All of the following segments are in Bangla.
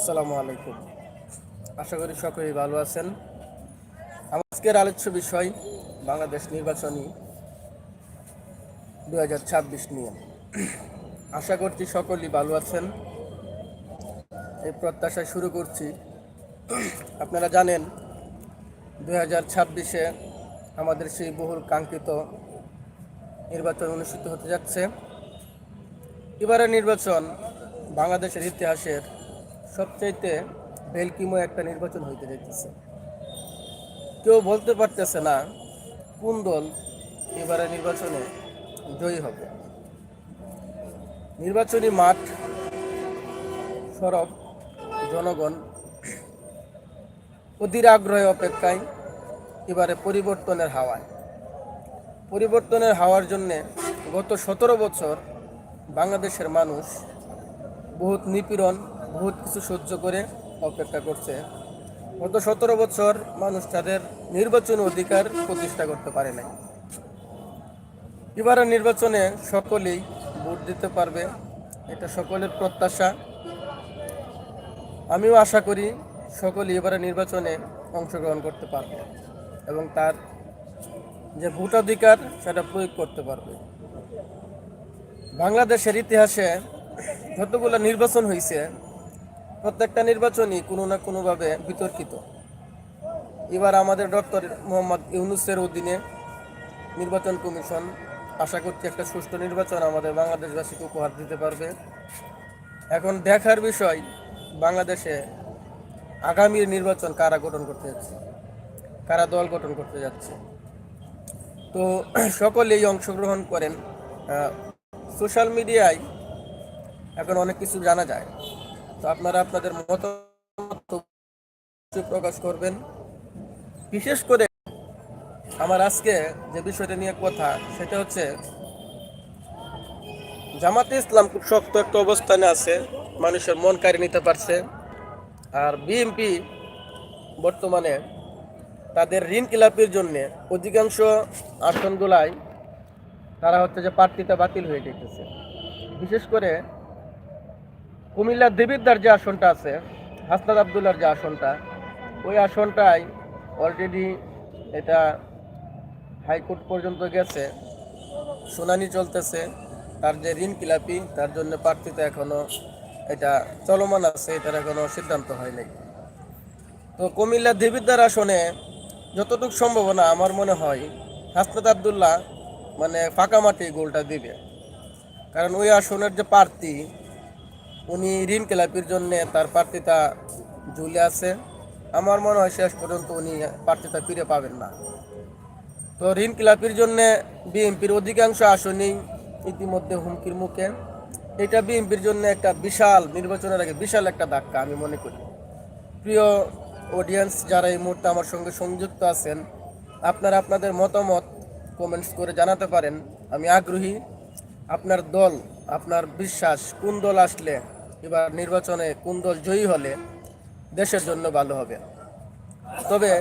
আসসালামু আলাইকুম। আশা করি সকলেই ভালো আছেন। আজকের আলোচ্য বিষয়, বাংলাদেশ নির্বাচনী দু হাজার ছাব্বিশ নিয়ে। আশা করছি সকলেই ভালো আছেন। এই প্রত্যাশা শুরু করছি। আপনারা জানেন দু হাজার ছাব্বিশে আমাদের সেই বহুল কাঙ্ক্ষিত নির্বাচন অনুষ্ঠিত হতে যাচ্ছে। এবারের নির্বাচন বাংলাদেশের ইতিহাসের সবচাইতে ভেলকিময় একটা নির্বাচন হইতে যাইতেছে। কেউ বলতে পারতেছে না কোন দল এবারে নির্বাচনে জয়ী হবে। নির্বাচনী মাঠ সরব জনগণ, অধীর আগ্রহে অপেক্ষায় এবারে পরিবর্তনের হাওয়ায়। পরিবর্তনের হাওয়ার জন্যে গত সতেরো বছর বাংলাদেশের মানুষ বহুত নিপীড়ন বহুত কিছু সহ্য করে অপেক্ষা করছে। গত সতেরো বছর মানুষ তাদের নির্বাচনী অধিকার প্রতিষ্ঠা করতে পারে নাই। এবারের নির্বাচনে সকলেই ভোট দিতে পারবে, এটা সকলের প্রত্যাশা। আমিও আশা করি সকলেই এবারে নির্বাচনে অংশগ্রহণ করতে পারবে এবং তার যে ভোটাধিকার, সেটা প্রয়োগ করতে পারবে। বাংলাদেশের ইতিহাসে যতগুলো নির্বাচন হয়েছে প্রত্যেকটা নির্বাচনই কোনো না কোনোভাবে বিতর্কিত। এবার আমাদের ডক্টর মোহাম্মদ ইউনুসের অধীনে নির্বাচন কমিশন আশা করছি একটা সুষ্ঠু নির্বাচন আমাদের বাংলাদেশবাসীকে উপহার দিতে পারবে। এখন দেখার বিষয়, বাংলাদেশে আগামীর নির্বাচন কারা গঠন করতে যাচ্ছে, কারা দল গঠন করতে যাচ্ছে। তো সকলেই অংশগ্রহণ করেন। সোশ্যাল মিডিয়ায় এখন অনেক কিছু জানা যায়। তো আপনারা আপনাদের মত প্রকাশ করবেন। বিশেষ করে আমার আজকে যে বিষয়টা নিয়ে কথা, সেটা হচ্ছে জামাতে ইসলাম খুব শক্ত একটা অবস্থানে আছে, মানুষের মন কাড়ি নিতে পারছে। আর বিএনপি বর্তমানে তাদের ঋণ কিলাপির জন্য অধিকাংশ আসনগুলাই তারা হচ্ছে যে প্রার্থীতা বাতিল হয়ে যেতেছে বিশেষ করে কুমিল্লার দেবিদ্দার যে আসনটা আছে হাসনাদ আবদুল্লার যে আসনটা, ওই আসনটাই অলরেডি এটা হাইকোর্ট পর্যন্ত গেছে, শুনানি চলতেছে, তার যে ঋণ কিলাপি তার জন্য প্রার্থীতে এখনও এটা চলমান আছে, এটার এখনও সিদ্ধান্ত হয় নাই। তো কুমিল্লা দেবিদ্দার আসনে যতটুকু সম্ভাবনা আমার মনে হয়, হাসনাত আবদুল্লাহ মানে ফাঁকা মাটি গোলটা দিবে। কারণ ওই আসনের যে প্রার্থী উনি ঋণ খেলাপির জন্য তার প্রার্থীতা ঝুলে আছে। আমার মনে হয় শেষ পর্যন্ত উনি প্রার্থীতা ফিরে পাবেন না। তো ঋণ খেলাপির জন্য বিএনপির অধিকাংশ আসনই ইতিমধ্যে হুমকির মুখে। এটা বিএনপির জন্য একটা বিশাল নির্বাচনের আগে বিশাল একটা ধাক্কা, আমি মনে করি। প্রিয় অডিয়েন্স যারা এই মুহূর্তে আমার সঙ্গে সংযুক্ত আছেন, আপনারা আপনাদের মতামত কমেন্টস করে জানাতে পারেন। আমি আগ্রহী। আপনার দল, আপনার বিশ্বাস, কোন দল আসলে এবার নির্বাচনে কোন দল জয়ী হলে দেশের জন্য ভালো হবে। তবে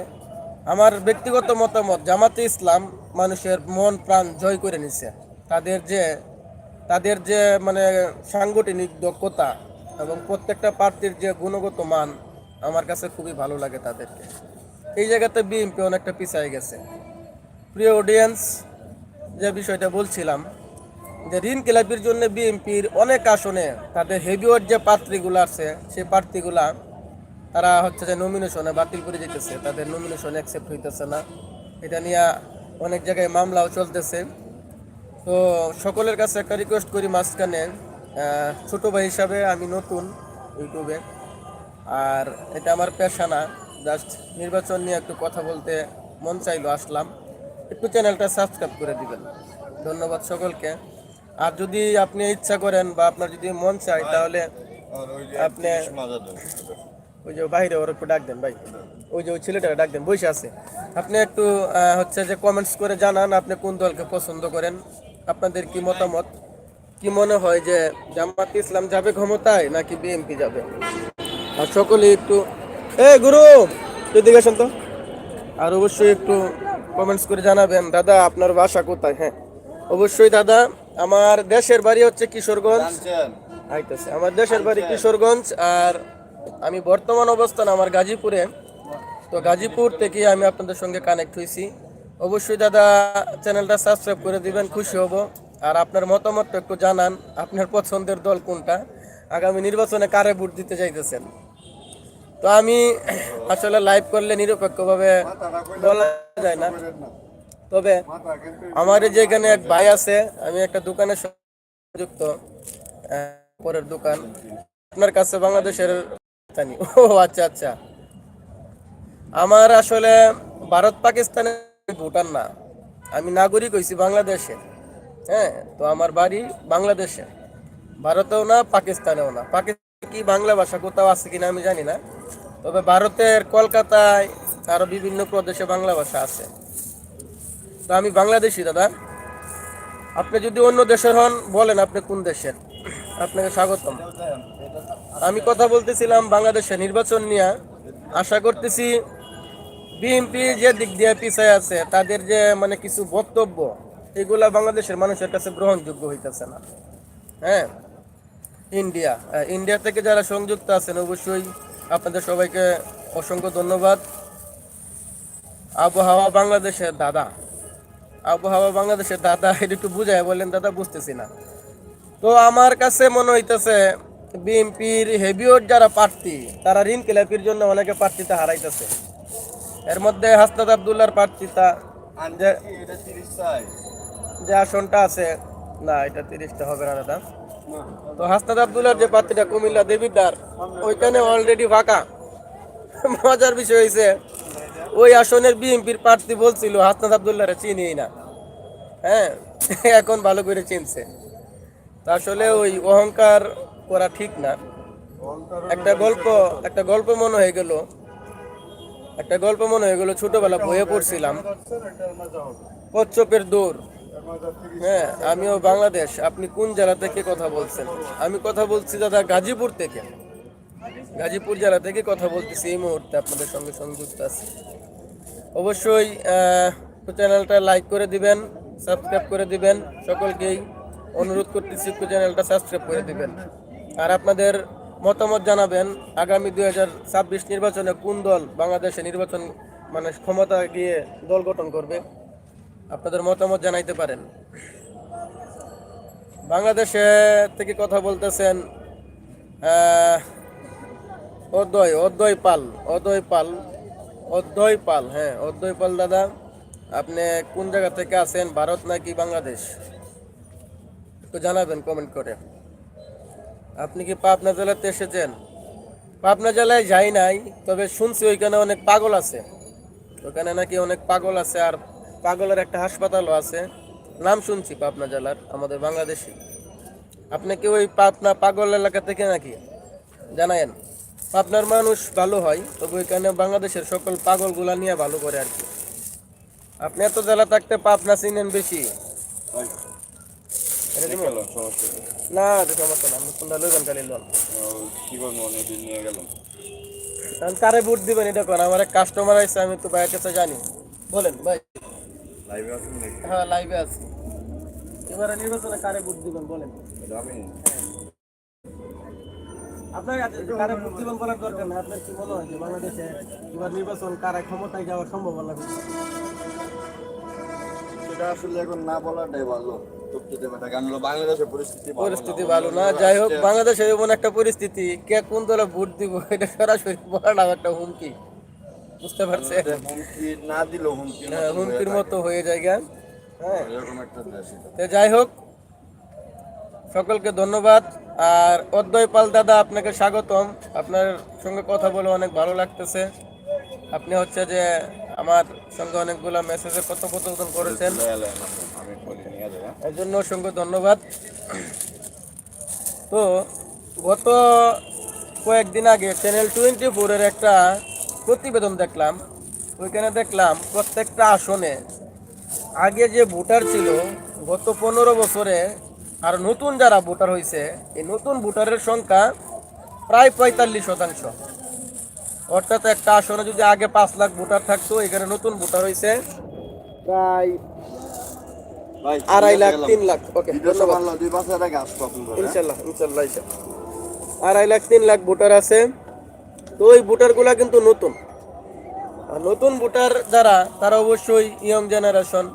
আমার ব্যক্তিগত মতামত, জামাতে ইসলাম মানুষের মন, প্রাণ জয় করে নিছে। তাদের যে তাদের যে মানে সাংগঠনিক দক্ষতা এবং প্রত্যেকটা প্রার্থীর যে গুণগত মান আমার কাছে খুবই ভালো লাগে তাদেরকে। এই জায়গাতে বিএনপি অনেকটা পিছিয়ে গেছে। প্রিয় অডিয়েন্স যে বিষয়টা বলছিলাম যে ঋণ খেলাপির জন্য বিএনপির অনেক আসনে, তাদের হেভিওয়েট যে প্রার্থীগুলো আছে, সেই প্রার্থীগুলা, তারা হচ্ছে যে নমিনেশনে বাতিল করে যেতেছে তাদের নমিনেশন অ্যাকসেপ্ট হইতেছে না। এটা নিয়ে অনেক জায়গায় মামলাও চলতেছে। তো সকলের কাছে একটা রিকোয়েস্ট করি মাঝখানে ছোট ভাই হিসাবে আমি নতুন ইউটিউবে, আর এটা আমার পেশা না। জাস্ট নির্বাচন নিয়ে একটু কথা বলতে মন চাইলো, আসলাম। একটু চ্যানেলটা সাবস্ক্রাইব করে দিবেন। ধন্যবাদ সকলকে। আর যদি আপনি ইচ্ছা করেন বা আপনার যদি মন চায় তাহলে আপনি ওই যে বাইরে ওর একটু ডাক দেন ভাই। ওই যে ওই ছেলেটাকে ডাক দেন বসে আছে। আপনি একটু হচ্ছে যে কমেন্টস করে জানান আপনি কোন দলকে পছন্দ করেন। আপনাদের কি মতামত? কি মনে হয় যে জামাত ইসলাম যাবে ক্ষমতায় নাকি বিএনপি যাবে? আর সকলে একটু এ গুরু এদিকে আসেন তো। আর অবশ্যই একটু কমেন্টস করে জানাবেন দাদা আপনার বাসা কোথায়? হ্যাঁ অবশ্যই দাদা আমার দেশের বাড়ি হচ্ছে কিশোরগঞ্জ। আইতেছে। আমার দেশের বাড়ি কিশোরগঞ্জ আর আমি বর্তমান অবস্থান আমার গাজীপুরে। তো গাজীপুর থেকে আমি আপনাদের সঙ্গে কানেক্ট হয়েছি অবশ্যই দাদা চ্যানেলটা সাবস্ক্রাইব করে দিবেন খুশি হব। আর আপনার মতামতটা একটু জানান আপনার পছন্দের দল কোনটা? আগামী নির্বাচনে কারে ভোট দিতে চাইতেছেন? তো আমি আসলে লাইভ করলে নিরপেক্ষভাবে বলা যায় না। তবে আমার যে এখানে এক ভাই আছে, আমি একটা সঙ্গে যুক্ত পরের দোকান। আপনার কাছে বাংলাদেশের জানি ও আচ্ছা আচ্ছা। আমার আসলে ভারত পাকিস্তানের ভুটান না। আমি নাগরিক হয়েছি বাংলাদেশে। হ্যাঁ তো আমার বাড়ি বাংলাদেশে। ভারতেও না, পাকিস্তানেও না। পাকিস্তান কি বাংলা ভাষা কোথাও আছে কিনা আমি জানি না। তবে ভারতের কলকাতায় আরও বিভিন্ন প্রদেশে বাংলা ভাষা আছে। তো আমি বাংলাদেশি, দাদা। আপনি যদি অন্য দেশের হন, বলেন আপনি কোন দেশের? আপনাকে স্বাগতম। আমি কথা বলতেছিলাম বাংলাদেশে নির্বাচন নিয়ে। আশা করতেছি বিএনপি যে দিক দিয়ে পিছায় আছে, তাদের যে মানে কিছু বক্তব্য, এগুলা বাংলাদেশের মানুষের কাছে গ্রহণযোগ্য হইতেছে না। হ্যাঁ? ইন্ডিয়া ইন্ডিয়া থেকে যারা সংযুক্ত আছেন, অবশ্যই আপনাদের সবাইকে অসংখ্য ধন্যবাদ। আবহাওয়া বাংলাদেশের দাদা। আবহাওয়া বাংলাদেশের দাদা, এটা একটু বুঝায় বললেন দাদা বুঝতেছি না। তো আমার কাছে মনে হইতেছে, বিএনপির হেভিওট যারা প্রার্থী, তারা ঋণ খেলাপির জন্য অনেকে প্রার্থীতা হারাইতেছে। এর মধ্যে হাসনাদ আবদুল্লার প্রার্থীতা, যে আসনটা আছে, না, এটা তিরিশটা হবে না, দাদা। তো হাসনাদ আবদুল্লার যে প্রার্থীটা, কুমিল্লা দেবিদ্বার ওইখানে অলরেডি ফাঁকা। মজার বিষয় হয়েছে ওই আসনের বিএনপির প্রার্থী বলছিল হাসনাদ আবদুল্লাহরে চিনি না। হ্যাঁ এখন ভালো করে চিনছে। তা আসলে ওই অহংকার করা ঠিক না। একটা গল্প একটা গল্প মনে হয়ে গেল। একটা গল্প মনে হয়ে গেল, ছোটবেলা বইয়ে পড়ছিলাম। কচ্ছপের দৌড়। হ্যাঁ আমিও বাংলাদেশ, আপনি কোন জেলা থেকে কথা বলছেন? আমি কথা বলছি দাদা গাজীপুর থেকে। গাজীপুর জেলা থেকে কথা বলতেছি, এই মুহূর্তে আপনাদের সঙ্গে সংযুক্ত আছি। অবশ্যই চ্যানেলটা লাইক করে দিবেন। সাবস্ক্রাইব করে দিবেন। সকলকেই অনুরোধ করতেছি চ্যানেলটা সাবস্ক্রাইব করে দিবেন। আর আপনাদের মতামত জানাবেন, আগামী দুই হাজার ছাব্বিশ নির্বাচনে কোন দল বাংলাদেশে নির্বাচন মানে ক্ষমতা গিয়ে দল গঠন করবে, আপনাদের মতামত জানাইতে পারেন। বাংলাদেশে থেকে কথা বলতেছেন অদ্বয় অদ্বয় পাল অদ্বয় পাল অদ্বয় পাল হ্যাঁ অদ্বয় পাল দাদা। আপনি কোন জায়গা থেকে আছেন, ভারত নাকি বাংলাদেশ? একটু জানাবেন কমেন্ট করে। আপনি কি পাবনা জেলাতে এসেছেন? পাবনা জেলায় যাই নাই, তবে শুনছি ওইখানে অনেক পাগল আছে। ওখানে নাকি অনেক পাগল আছে, আর পাগলের একটা হাসপাতালও আছে। নাম শুনছি পাবনা জেলার, আমাদের বাংলাদেশি। আপনি কি ওই পাবনা পাগল এলাকা থেকে নাকি? জানায়েন। পাবনার মানুষ ভালো হয়, তবে ওইখানে বাংলাদেশের সকল পাগলগুলা নিয়ে ভালো করে আর কি। আপনি এত জেলা থাকতে পাবনা চিনেন বেশি? না সমস্যা না আমি কোনটা লইবেন খালি লোন। কারণ কারে ভোট দিবেন এটা কোন? আমার এক কাস্টমার আছে আমি তো ভাইয়ের কাছে জানি। বলেন ভাই। লাইভে হ্যাঁ লাইভে আছি। এবারে নির্বাচনে কারে ভোট দিবেন বলেন? আমি। আপনার কারে ভোট দিবেন বলার দরকার না আপনার কি মনে হয় যে বাংলাদেশে এবার নির্বাচন কারে ক্ষমতায় যাওয়ার সম্ভাবনা বেশি? আসলে এখন না বলাটাই ভালো। বাংলাদেশের পরিস্থিতি ভালো না। যাই হোক বাংলাদেশে এমন একটা পরিস্থিতি কে কোন দলে ভোট দিব এটা সরাসরি বলাটাও একটা হুমকি। বুঝতে এটা হুমকি না দিলেও হুমকি হ্যাঁ, হুমকির মতো হয়ে যায় জ্ঞান হ্যাঁ। এটা। যাই হোক সকলকে ধন্যবাদ। আর অদ্বয় পাল দাদা আপনাকে স্বাগতম। আপনার সঙ্গে কথা বলে অনেক ভালো লাগতেছে। আপনি হচ্ছে যে আমার সঙ্গে অনেকগুলো মেসেজে কথোপকথন করেছেন। যাব এর জন্য অসংখ্য ধন্যবাদ। তো গত কয়েকদিন আগে চ্যানেল টোয়েন্টি ফোরের একটা প্রতিবেদন দেখলাম। ওইখানে দেখলাম প্রত্যেকটা আসনে আগে যে ভোটার ছিল গত পনেরো বছরে আর নতুন যারা ভোটার হয়েছে এই নতুন ভোটারের সংখ্যা প্রায় পঁয়তাল্লিশ শতাংশ। অর্থাৎ একটা আসনে যদি আগে পাঁচ লাখ ভোটার থাকতো এখানে নতুন ভোটার হয়েছে প্রায় ভাই আড়াই লাখ তিন লাখ। ওকে? ইনশাল্লাহ ইনশাল্লাহ ইনশাল্লাহ। আড়াই লাখ তিন লাখ ভোটার আছে। তো ওই ভোটারগুলা কিন্তু নতুন। আর নতুন ভোটার যারা তারা অবশ্যই ইয়ং জেনারেশন।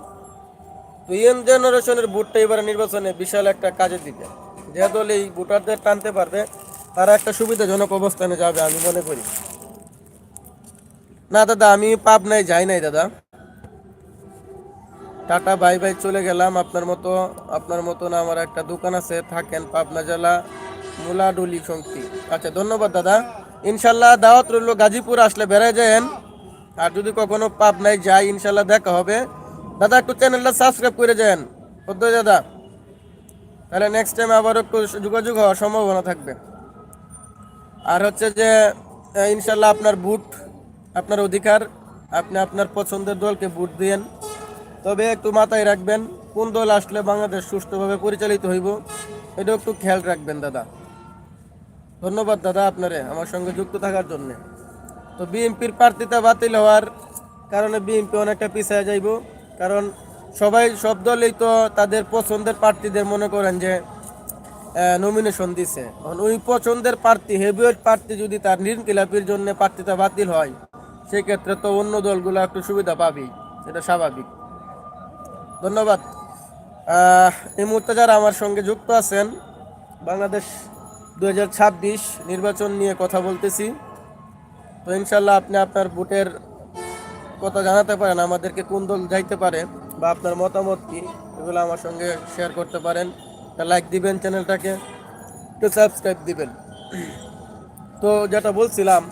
তো ইয়ং জেনারেশনের ভোটটা এবারে নির্বাচনে বিশাল একটা কাজে দিবে। যে দল এই ভোটারদের টানতে পারবে তারা একটা সুবিধাজনক অবস্থানে যাবে আমি মনে করি। না, দাদা, আমি পাবনায় যাই নাই, দাদা। টাটা, বাই বাই, চলে গেলাম। আপনার মতো, আপনার মতন আমার একটা দোকান আছে, থাকেন পাবনা জেলা মুলাডুলি শক্তি আচ্ছা ধন্যবাদ, দাদা। ইনশাল্লাহ দাওয়াত রইল গাজীপুর, আসলে বেড়ায় যায়েন। আর যদি কখনো পাবনায় যাই, ইনশাল্লাহ দেখা হবে। দাদা, একটু চ্যানেলটা সাবস্ক্রাইব করে যান পদ্ময় দাদা, তাহলে নেক্সট টাইম আবার একটু যোগাযোগ হওয়ার সম্ভাবনা থাকবে। আর হচ্ছে যে ইনশাল্লাহ আপনার বুট আপনার অধিকার, আপনি আপনার পছন্দের দলকে ভোট দিয়েন। তবে একটু মাথায় রাখবেন, কোন দল আসলে বাংলাদেশ সুষ্ঠুভাবে পরিচালিত হইব এটা একটু খেয়াল রাখবেন দাদা। ধন্যবাদ দাদা আপনারে আমার সঙ্গে যুক্ত থাকার জন্য। তো বিএনপির প্রার্থিতা বাতিল হওয়ার কারণে বিএনপি অনেকটা পিছিয়ে যাইব, কারণ সবাই, সব দলই তো তাদের পছন্দের প্রার্থীদের মনে করেন যে নমিনেশন দিছে। ওই পছন্দের প্রার্থী হেভিওয়েট প্রার্থী যদি তার নির্কিলাপির জন্য প্রার্থিতা বাতিল হয় সেক্ষেত্রে তো অন্য দলগুলো একটু সুবিধা পাবেই এটা স্বাভাবিক। ধন্যবাদ। এই মুহূর্তে যারা আমার সঙ্গে যুক্ত আছেন, বাংলাদেশ দুহাজার ছাব্বিশ নির্বাচন নিয়ে কথা বলতেছি। তো ইনশাল্লাহ আপনি আপনার ভোটের কথা জানাতে পারেন, আমাদেরকে কোন দল যাইতে পারে বা আপনার মতামত কি, এগুলো আমার সঙ্গে শেয়ার করতে পারেন। লাইক দিবেন চ্যানেলটাকে একটু সাবস্ক্রাইব দিবেন। তো যেটা বলছিলাম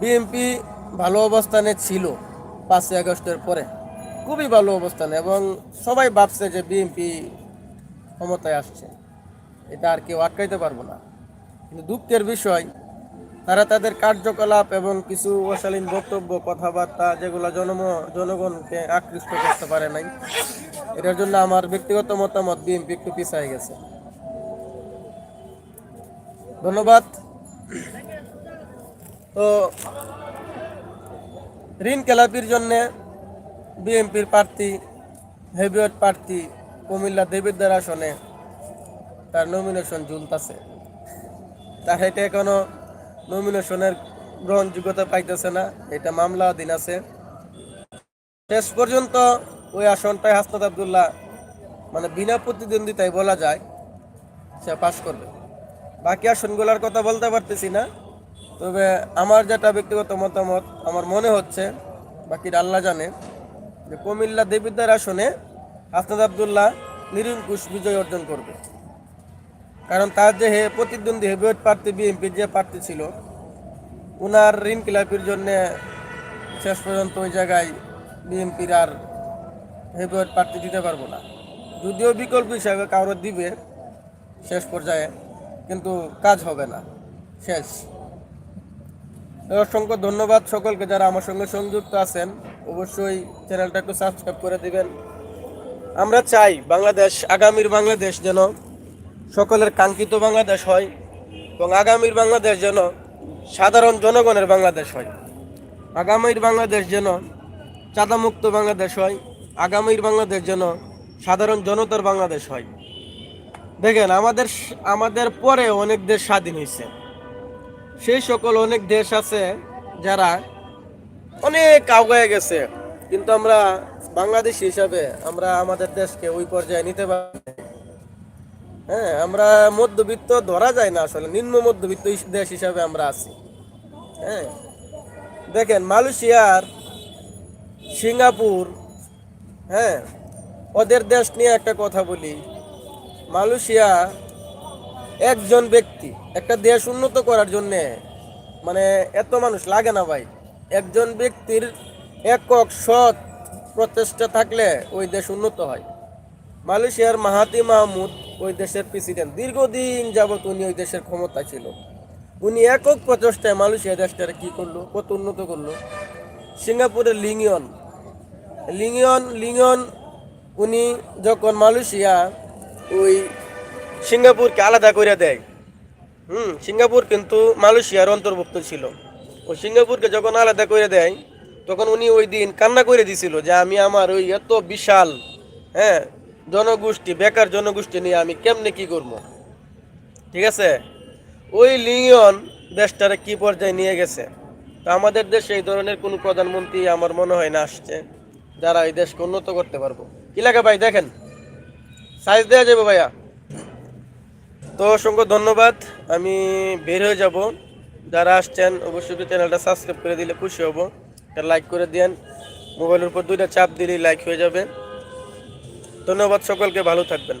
বিএনপি ভালো অবস্থানে ছিল পাঁচই আগস্টের পরে। খুবই ভালো অবস্থানে এবং সবাই ভাবছে যে বিএনপি ক্ষমতায় আসছে। এটা আর কেউ আটকাইতে পারব না। কিন্তু দুঃখের বিষয়, তারা তাদের কার্যকলাপ এবং কিছু অশালীন বক্তব্য, কথাবার্তা, যেগুলো জনম, জনগণকে আকৃষ্ট করতে পারে নাই, এটার জন্য আমার ব্যক্তিগত মতামত বিএনপি একটু পিছিয়ে গেছে। ধন্যবাদ। তো ঋণ খেলাপির জন্য বিএনপির প্রার্থী, হেভিওয়েট প্রার্থী কুমিল্লা দেবিদ্দার আসনে তার নমিনেশন ঝুলতাছে। তার এটা এখনও নমিনেশনের গ্রহণযোগ্যতা পাইতেছে না, এটা মামলা দিন আছে। শেষ পর্যন্ত ওই আসনটায় হাসনাত আবদুল্লাহ মানে বিনা প্রতিদ্বন্দ্বিতায় বলা যায়, সে পাশ করবে। বাকি আসনগুলোর কথা বলতে পারতেছি না। তবে আমার যেটা ব্যক্তিগত মতামত, আমার মনে হচ্ছে বাকি আল্লাহ জানে, যে কুমিল্লা দেবিদ্দার আসনে হাসনাত আবদুল্লাহ নিরঙ্কুশ বিজয় অর্জন করবে। কারণ তার যে হে প্রতিদ্বন্দ্বী হেভিওয়েট প্রার্থী বিএনপির যে প্রার্থী ছিল, উনার ঋণ খেলাপির জন্য শেষ পর্যন্ত ওই জায়গায় বিএনপির আর হেভিওয়েট প্রার্থী দিতে পারব না। যদিও বিকল্প হিসাবে কারও দিবে শেষ পর্যায়ে, কিন্তু কাজ হবে না। শেষ। অসংখ্য ধন্যবাদ সকলকে যারা আমার সঙ্গে সংযুক্ত আছেন। অবশ্যই চ্যানেলটা একটু সাবস্ক্রাইব করে দিবেন। আমরা চাই বাংলাদেশ, আগামীর বাংলাদেশ যেন সকলের কাঙ্ক্ষিত বাংলাদেশ হয় এবং আগামীর বাংলাদেশ যেন সাধারণ জনগণের বাংলাদেশ হয়। আগামীর বাংলাদেশ যেন চাঁদামুক্ত বাংলাদেশ হয়। আগামীর বাংলাদেশ যেন সাধারণ জনতার বাংলাদেশ হয়। দেখেন, আমাদের আমাদের পরে অনেক দেশ স্বাধীন হয়েছে সেই সকল অনেক দেশ আছে যারা অনেক আগায় গেছে, কিন্তু আমরা বাংলাদেশ হিসাবে আমরা আমাদের দেশকে ওই পর্যায়ে নিতে পারি হ্যাঁ আমরা মধ্যবিত্ত ধরা যায় না আসলে, নিম্ন মধ্যবিত্ত দেশ হিসাবে আমরা আছি। হ্যাঁ দেখেন মালয়েশিয়ার সিঙ্গাপুর হ্যাঁ ওদের দেশ নিয়ে একটা কথা বলি। মালয়েশিয়া একজন ব্যক্তি, একটা দেশ উন্নত করার জন্য মানে এত মানুষ লাগে না ভাই। একজন ব্যক্তির একক সৎ প্রচেষ্টা থাকলে ওই দেশ উন্নত হয়। মালয়েশিয়ার মাহাতি মাহমুদ ওই দেশের প্রেসিডেন্ট দীর্ঘদিন যাবৎ উনি ওই দেশের ক্ষমতা ছিল। উনি একক প্রচেষ্টায় মালয়েশিয়া দেশটারে কি করল? কত উন্নত করল? সিঙ্গাপুরের লিংয়ন। লিংয়ন লিংয়ন, উনি যখন মালয়েশিয়া ওই সিঙ্গাপুরকে আলাদা করে দেয়। হুম, সিঙ্গাপুর কিন্তু মালয়েশিয়ার অন্তর্ভুক্ত ছিল। ওই সিঙ্গাপুরকে যখন আলাদা করে দেয়, তখন উনি ওই দিন কান্না করে দিছিল যে আমি আমার ওই এত বিশাল হ্যাঁ জনগোষ্ঠী, বেকার জনগোষ্ঠী নিয়ে আমি কেমনে কি করব? ঠিক আছে? ওই লিওন দেশটারে কি পর্যায়ে নিয়ে গেছে? তো আমাদের দেশে এই ধরনের কোনো প্রধানমন্ত্রী আমার মনে হয় না আসছে, যারা এই দেশকে উন্নত করতে পারব। কি লাগে ভাই, দেখেন? সাইজ দেওয়া যাবে ভাইয়া। তো অসংখ্য ধন্যবাদ। আমি বের হয়ে যাব। যারা আসছেন, অবশ্যই চ্যানেলটা সাবস্ক্রাইব করে দিলে খুশি হব। লাইক করে দেন মোবাইলের উপর দুইটা চাপ দিলেই লাইক হয়ে যাবে। ধন্যবাদ সকলকে, ভালো থাকবেন।